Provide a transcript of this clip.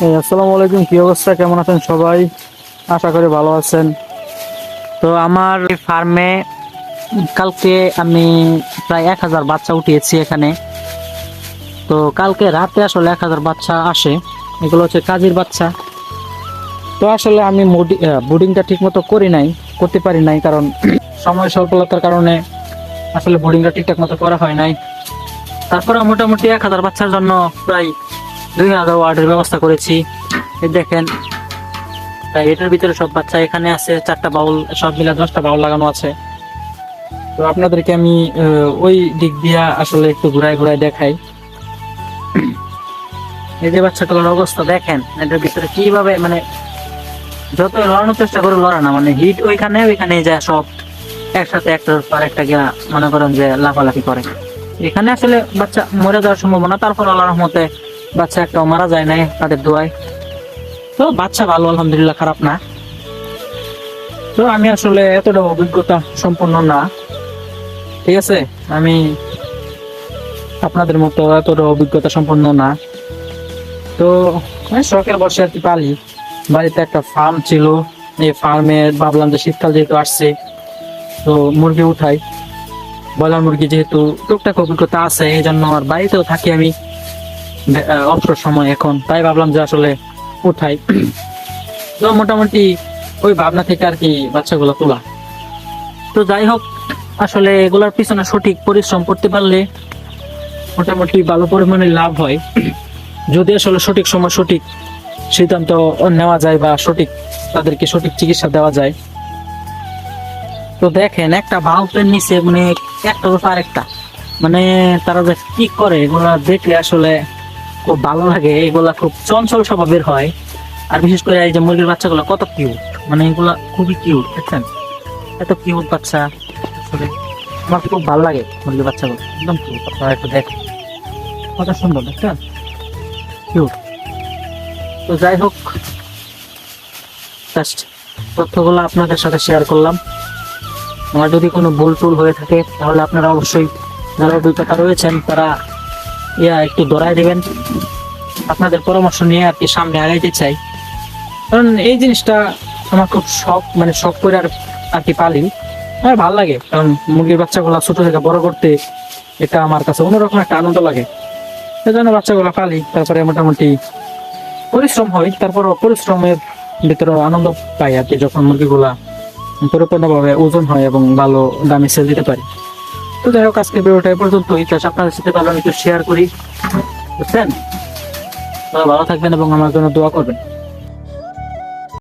আসসালামু আলাইকুম, কি অবস্থা? কেমন আছেন সবাই? আশা করি ভালো আছেন। তো আমার ফার্মে কালকে আমি প্রায় এক হাজার বাচ্চা উঠিয়েছি এখানে। তো কালকে রাতে আসলে এক হাজার বাচ্চা আসে। এগুলো হচ্ছে কাজের বাচ্চা। তো আসলে আমি বোর্ডিংটা ঠিক মতো করি নাই, করতে পারি নাই, কারণ সময় স্বল্পতার কারণে আসলে বোর্ডিংটা ঠিকঠাক মতো করা হয় নাই। তারপরে মোটামুটি এক হাজার বাচ্চার জন্য প্রায় দুই হাজার ওয়ার্ডের ব্যবস্থা করেছি। দেখেন তাই এটার ভিতরে সব বাচ্চা এখানে আছে, চারটা বাউল, সব মিলে দশটা বাউল লাগানো আছে। তো আপনাদেরকে আমি ওই দিক দিয়া আসলে একটু ঘুরাই ঘুরাই দেখাই। এই যে বাচ্চাগুলোর অবস্থা দেখেন, এটার ভিতরে কীভাবে মানে যত লড়ানোর চেষ্টা করে লড়ে না মানে হিট ওইখানে ওইখানে যায় সব। একসাথে একটার পর একটা গিয়া মনে করেন যে লাফালাফি করে। এখানে আসলে বাচ্চা মরে যাওয়ার সম্ভাবনা, তারপর আল্লাহ রহমতে বাচ্চা একটাও মারা যায় নাই তাদের দোয়ায়। তো বাচ্চা ভালো, আলহামদুলিল্লাহ, খারাপ না। তো আমি আসলে এতটা অভিজ্ঞতা সম্পন্ন না। ঠিক আছে? আমি আপনাদের মতো এতটা অভিজ্ঞতা সম্পন্ন না। তো আমি শখের বসে আর কি পালি। বাড়িতে একটা ফার্ম ছিল। এই ফার্মে ভাবলাম যে শীতকাল যেহেতু আসছে, তো মুরগি উঠাই। ব্রয়লার মুরগি যেহেতু টুকটাক অভিজ্ঞতা আছে এই জন্য আমার বাড়িতেও থাকি আমি। অবসর সময় এখন। তাই ভাবলাম যে আসলে উঠাই। তো মোটামুটি ওই ভাবনা থেকে আর কি বাচ্চাগুলো তোলা। তো যাই হোক, আসলে এগুলোর পিছনে সঠিক পরিশ্রম করতে পারলে মোটামুটি ভালো পরিমাণে লাভ হয়। যদি আসলে সঠিক সময় সঠিক সিদ্ধান্ত নেওয়া যায় বা সঠিক, তাদেরকে সঠিক চিকিৎসা দেওয়া যায়। তো দেখেন, একটা বাল্বের নিচে মানে একটার উপর আরেকটা। মানে তারা যে কি করে, এগুলা দেখলে আসলে খুব ভালো লাগে, এগুলা খুব চঞ্চল স্বভাবের হয়। আর বিশেষ করে এই যে মুরগির বাচ্চাগুলো কত কিউট মানে এগুলা খুবই কিউট দেখছেন? এত কিউট বাচ্চা, আসলে আমার খুব ভালো লাগে মুরগির বাচ্চাগুলো, একদম কিউট আপনারা একটু দেখেন। কত সুন্দর, দেখছেন? কিউট তো যাই হোক জাস্ট তথ্যগুলো আপনাদের সাথে শেয়ার করলাম। আমার যদি কোনো ভুল টুল হয়ে থাকে, তাহলে আপনারা অবশ্যই যারা অভিজ্ঞতা রয়েছেন, তারা ইয়া, একটু দৌড়ায় দেবেন। আপনাদের পরামর্শ নিয়ে আর কি সামনে আগাইতে চাই। কারণ এই জিনিসটা আমার খুব শখ মানে শখ করে আর আর কি পালি। আমার ভালো লাগে, কারণ মুরগির বাচ্চাগুলো ছোট থেকে বড় করতে এটা আমার কাছে অন্যরকম একটা আনন্দ লাগে। সেই জন্য বাচ্চাগুলো পালি, তারপরে মোটামুটি পরিশ্রম হয় তারপর পরিশ্রমের ভিতরে আনন্দ পাই আর কি, যখন মুরগিগুলা পরিপূর্ণভাবে ওজন হয় এবং ভালো দামে সেল দিতে পারি। তো যাই হোক আজকে ভিডিওটা পর্যন্ত ইতিহাস আপনাদের সাথে ভালো একটু শেয়ার করি। বুঝছেন? ভালো থাকবেন এবং আমার জন্য দোয়া করবেন।